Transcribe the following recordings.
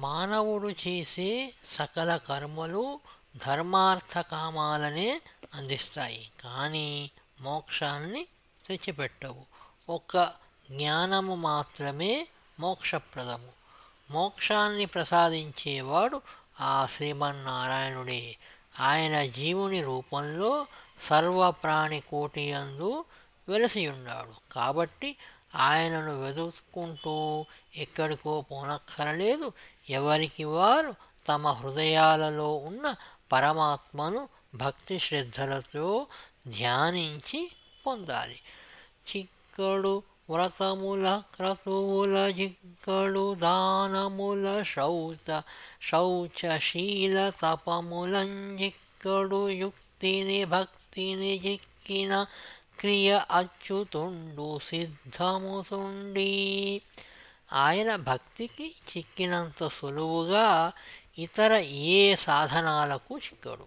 మానవుడు చేసే సకల కర్మలు ధర్మార్థ కామాలనే అందిస్తాయి. కానీ మోక్షాన్ని తెచ్చిపెట్టవు. ఒక్క జ్ఞానము మాత్రమే మోక్షప్రదము. మోక్షాన్ని ప్రసాదించేవాడు ఆ శ్రీమన్నారాయణుడే. ఆయన జీవుని రూపంలో సర్వప్రాణి కోటి యందు వెలసియున్నాడు కాబట్టి ఆయనను వెతుక్కుంటూ ఎక్కడికో పోనక్కరలేదు. ఎవరికి వారు తమ హృదయాలలో ఉన్న పరమాత్మను భక్తి శ్రద్ధలతో ధ్యానించి పొందాలి. చిక్కడు వ్రతముల క్రతువుల జిక్కడు దానముల శౌచ శౌచశీల తపములంజిక్కడు యుక్తిని భక్తిని జిక్కిన క్రియ అచ్యుతుండు సిద్ధముతుండీ. ఆయన భక్తికి చిక్కినంత సులువుగా ఇతర ఏ సాధనాలకు చిక్కడు.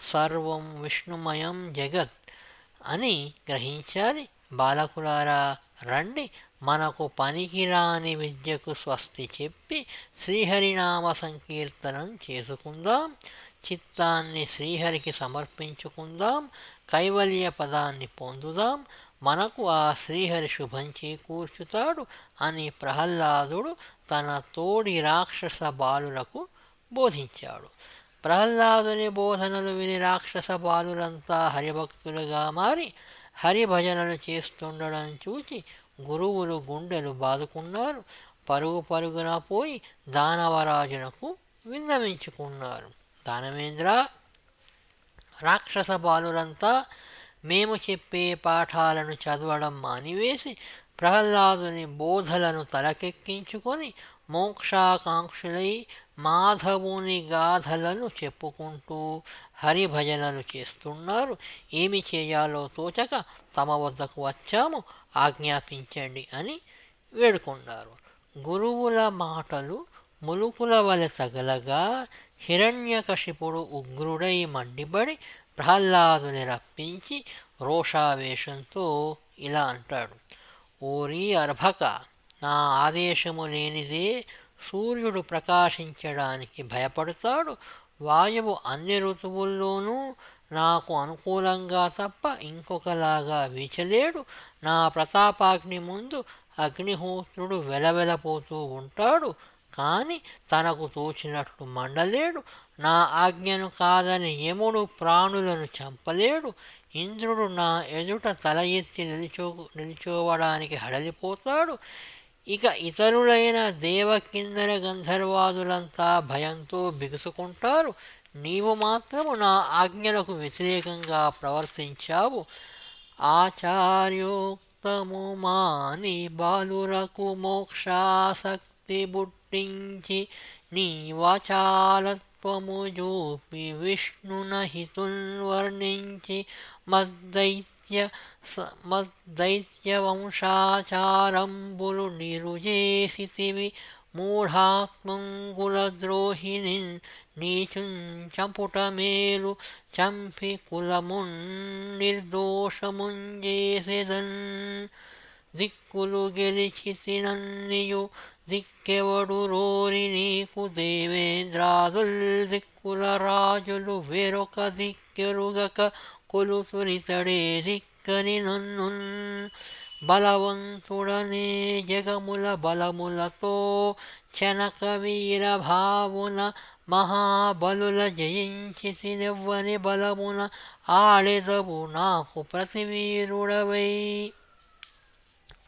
సర్వం విష్ణుమయం జగత్ అని గ్రహించాలి. బాలకులారా రండి. మనకు పనికిరాని విద్యకు స్వస్తి చెప్పి శ్రీహరినామ సంకీర్తనం చేసుకుందాం. చిత్తాన్ని శ్రీహరికి సమర్పించుకుందాం. కైవల్య పదాన్ని పొందుదాం. మనకు ఆ శ్రీహరి శుభం చేకూర్చుతాడు అని ప్రహ్లాదుడు తన తోడి రాక్షస బాలులకు బోధించాడు. ప్రహ్లాదుని బోధనలు విని రాక్షస బాలురంతా హరిభక్తులుగా మారి హరిభజనలు చేస్తుండడం చూచి గురువులు గుండెలు బాదుకున్నారు. పరుగు పరుగున పోయి దానవరాజునకు విన్నవించుకున్నారు. దానవేంద్ర రాక్షస బాలురంతా మేము చెప్పే పాఠాలను చదవడం మానివేసి ప్రహ్లాదుని బోధలను తలకెక్కించుకొని మోక్షాకాంక్షులై మాధవుని గాథలను చెప్పుకుంటూ హరిభజనలు చేస్తున్నారు. ఏమి చేయాలో తోచక తమ వద్దకు వచ్చాము. ఆజ్ఞాపించండి అని వేడుకున్నారు. గురువుల మాటలు ములుకుల వలె తగలగా హిరణ్యకశిపుడు ఉగ్రుడై మండిబడి ప్రహ్లాదుని రప్పించి రోషావేశంతో ఇలా అంటాడు. ఓరి అర్భక నా ఆదేశము లేనిదే సూర్యుడు ప్రకాశించడానికి భయపడతాడు. వాయువు అన్ని ఋతువుల్లోనూ నాకు అనుకూలంగా తప్ప ఇంకొకలాగా వీచలేడు. నా ప్రతాపాగ్ని ముందు అగ్నిహోత్రుడు వెలవెలపోతూ ఉంటాడు కానీ తనకు తోచినట్లు మండలేడు. నా ఆజ్ఞను కాదని యముడు ప్రాణులను చంపలేడు. ఇంద్రుడు నా ఎదుట తల ఎత్తి నిలిచో నిలిచోవడానికి హడలిపోతాడు. ఇక ఇతరులైన దేవకిందర గంధర్వాదులంతా భయంతో బిగుసుకుంటారు. నీవు మాత్రము నా ఆజ్ఞలకు వ్యతిరేకంగా ప్రవర్తించావు. ఆచార్యోక్తము మాని బాలురకు మోక్షాసక్తి బుట్టించి నీ వాచాలత్ త్వముజోపి విష్ణున వర్ణించి మద్దైత్య మద్దైత్య వంశాచారంబులు నిరుజేసితివి మూఢాత్మంగులద్రోహిణిన్ నీచుం చంపుట మేలు చంపి కులమున్ నిర్దోషముంజేసెదన్ దిక్కులు గెలిచితినన్నియు దిక్కెవడు రోరి నీకు దేవేంద్రాదుల్ దిక్కుల రాజులు వేరొక దిక్కెరుగక కొలుతురితడే దిక్కని నన్ను బలవంతుడనే జగముల బలములతో చనక వీర భావున మహాబలుల జయించి నెవ్వని బలమున ఆడెదవు నాకు ప్రతివీరుడవై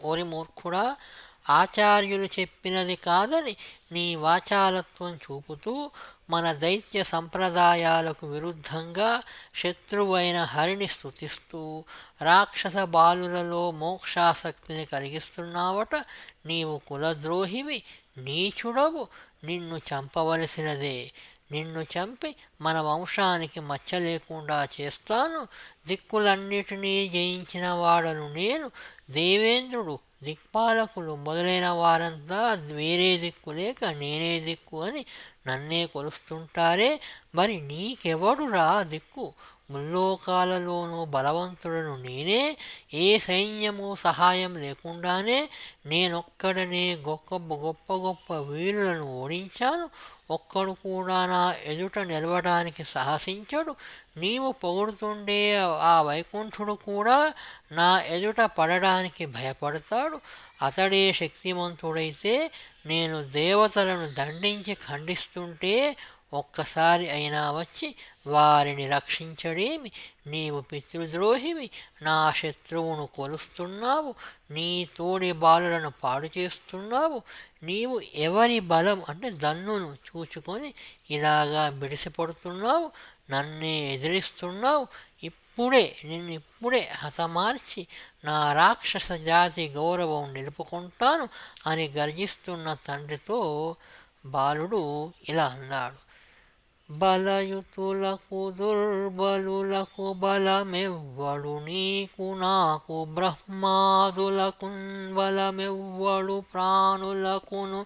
ఓరి మూర్ఖుడా ఆచార్యులు చెప్పినది కాదని నీ వాచాలత్వం చూపుతూ మన దైత్య సంప్రదాయాలకు విరుద్ధంగా శత్రువైన హరిని స్తుతిస్తూ రాక్షస బాలులలో మోక్షాసక్తిని కలిగిస్తున్నావట. నీవు కులద్రోహివి నీచుడవు. నిన్ను చంపవలసినదే. నిన్ను చంపి మన వంశానికి మచ్చ లేకుండా చేస్తాను. దిక్కులన్నిటినీ జయించిన వాడను నేను. దేవేంద్రుడు దిక్పాలకులు మొదలైన వారంతా వేరే దిక్కు లేక నేనే దిక్కు అని నన్నే కొలుస్తుంటారే. మరి నీకెవడురా దిక్కు? ముల్లోకాలలోనూ బలవంతుడను నేనే. ఏ సైన్యము సహాయం లేకుండానే నేనొక్కడనే గొప్ప గొప్ప గొప్ప వీరులను ఓడించాను. ఒక్కడు కూడా నా ఎదుట నిలవడానికి సాహసించడు. నీవు పొగుడుతుండే ఆ వైకుంఠుడు కూడా నా ఎదుట పడడానికి భయపడతాడు. అతడే శక్తిమంతుడైతే నేను దేవతలను దండించి ఖండిస్తుంటే ఒక్కసారి అయినా వచ్చి వారిని రక్షించడేమి? నీవు పితృద్రోహివి నా శత్రువును కొలుస్తున్నావు నీ తోడి బాలులను పాడు చేస్తున్నావు నీవు ఎవరి బలం అంటే దన్నును చూచుకొని ఇలాగా బిడిసిపడుతున్నావు నన్నే ఎదిరిస్తున్నావు ఇప్పుడే నిన్ను ఇప్పుడే హతమార్చి నా రాక్షస జాతి గౌరవం నిలుపుకుంటాను అని గర్జిస్తున్న తండ్రితో బాలుడు ఇలా అన్నాడు. బలయుతులకు దుర్బలులకు బలమెవ్వడు నీకు నాకు బ్రహ్మాదులకు బలమెవ్వడు ప్రాణులకును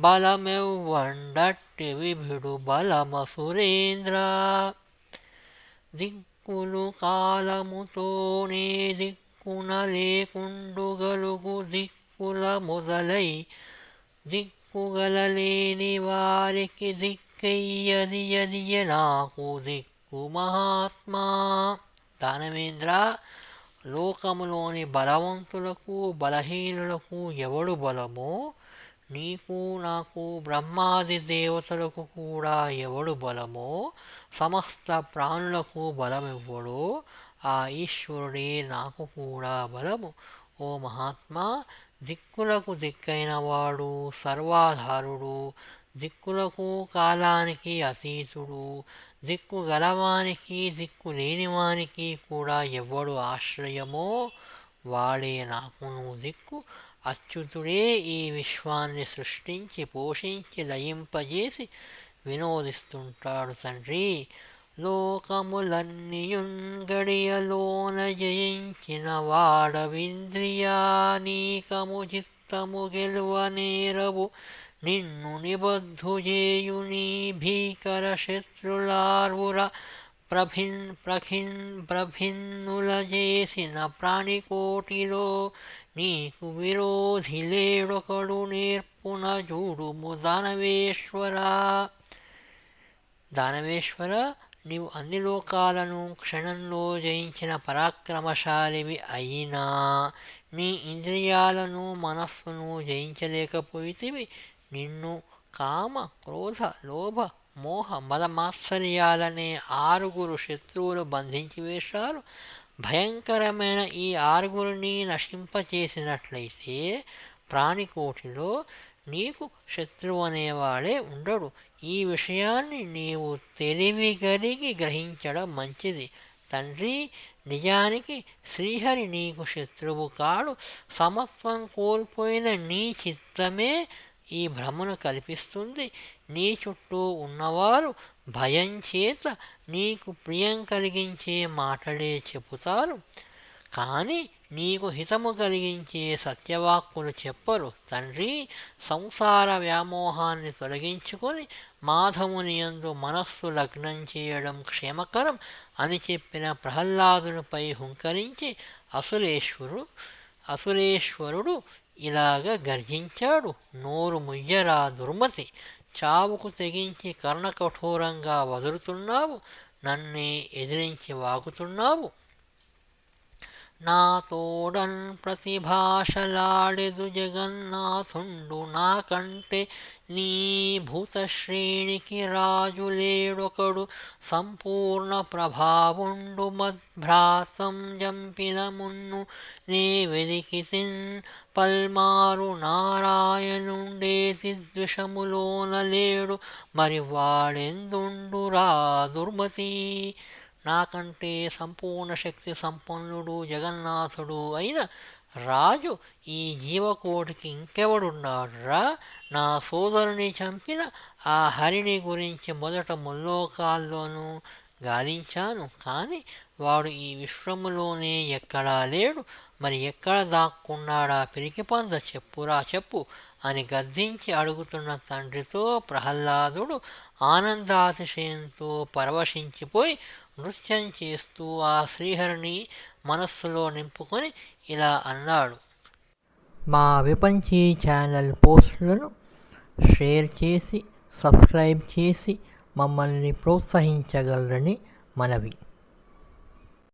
బలమెవ్వండట్టి విభిడు బలమసురేంద్ర దిక్కులు కాలముతోనే దిక్కున లేకుండుగలుగు దిక్కుల మొదలై దిక్కుగలలేని వారికి దిక్కు దిక్కయ్యదియదియ నాకు దిక్కు మహాత్మా దానవేంద్ర లోకములోని బలవంతులకు బలహీనులకు ఎవడు బలమో నీకు నాకు బ్రహ్మాది దేవతలకు కూడా ఎవడు బలమో సమస్త ప్రాణులకు బలమివ్వడో ఆ ఈశ్వరుడే నాకు కూడా బలము. ఓ మహాత్మా దిక్కులకు దిక్కైన వాడు సర్వాధారుడు దిక్కులకు కాలానికి అతీతుడు దిక్కు గలవానికి దిక్కు లేనివానికి కూడా ఎవడు ఆశ్రయమో వాడే నాకును దిక్కు అచ్యుతుడే ఈ విశ్వాన్ని సృష్టించి పోషించి లయింపజేసి వినోదిస్తుంటాడు తండ్రి. లోకములన్నీయుంగడియలోన జయించిన వాడవింద్రియా నీకము చిత్తము గెలువ నేరవు నిన్ను నిబద్ధు చేయుని భీకర శత్రులార్వుర ప్రభిన్ ప్రఖిన్ ప్రభిన్నుల చేసిన ప్రాణికోటిలో నీకు విరోధి లేడొకడు నేర్పున చూడుము దానవేశ్వర. దానవేశ్వర నీవు అన్ని లోకాలను క్షణంలో జయించిన పరాక్రమశాలివి అయినా నీ ఇంద్రియాలను మనస్సును జయించలేకపోయితివి. నిన్ను కామ క్రోధ లోభ మోహ మదమాత్సర్యాలనే ఆరుగురు శత్రువులు బంధించి వేశారు. భయంకరమైన ఈ ఆరుగురిని నశింపచేసినట్లయితే ప్రాణికోటిలో నీకు శత్రువు అనేవాడే ఉండడు. ఈ విషయాన్ని నీవు తెలివి కలిగి గ్రహించడం మంచిది. తండ్రి నిజానికి శ్రీహరి నీకు శత్రువు కాడు. సమత్వం కోల్పోయిన నీ చిత్తమే ఈ భ్రమను కల్పిస్తుంది. నీ చుట్టూ ఉన్నవారు భయం చేత నీకు ప్రియం కలిగించే మాటలే చెబుతారు. కానీ నీకు హితము కలిగించే సత్యవాక్కులు చెప్పరు. తండ్రి సంసార వ్యామోహాన్ని తొలగించుకొని మాధవుని యందు మనస్సు లగ్నం చేయడం క్షేమకరం అని చెప్పిన ప్రహ్లాదునిపై హుంకరించి అసులేశ్వరు అసురేశ్వరుడు ఇలాగ గర్జించాడు. నోరు ముయ్యరా దుర్మతి. చావుకు తెగించి కర్ణకఠోరంగా వదులుతున్నావు. నన్నే ఎదిరించి వాగుతున్నావు. నా తోడన్ ప్రతిభాషలాడెదు జగన్నాథుండు నాకంటే నీ భూతశ్రేణికి రాజులేడొకడు సంపూర్ణ ప్రభావుండు మద్భ్రాతం జంపిన మున్ను నే వెదికిసిన్ పల్మారు నారాయణుండేసి ద్విషములోన లేడు మరి వాడెందుండురా దుర్మతి? నాకంటే సంపూర్ణ శక్తి సంపన్నుడు జగన్నాథుడు అయిన రాజు ఈ జీవకోటికి ఇంకెవడున్నాడురా? నా సోదరుని చంపిన ఆ హరిని గురించి మొదట ముల్లోకాల్లోనూ గాలించాను కానీ వాడు ఈ విశ్వములోనే ఎక్కడా లేడు. మరి ఎక్కడ దాక్కున్నాడా పిరికిపంద చెప్పురా చెప్పు అని గద్దించి అడుగుతున్న తండ్రితో ప్రహ్లాదుడు ఆనందాతిశయంతో పరవశించిపోయి నృత్యం చేస్తూ ఆ శ్రీహరిని మనస్సులో నింపుకొని ఇలా అన్నాడు. మా విపంచీ ఛానల్ పోస్టులను షేర్ చేసి సబ్స్క్రైబ్ చేసి మమ్మల్ని ప్రోత్సహించగలరని మనవి.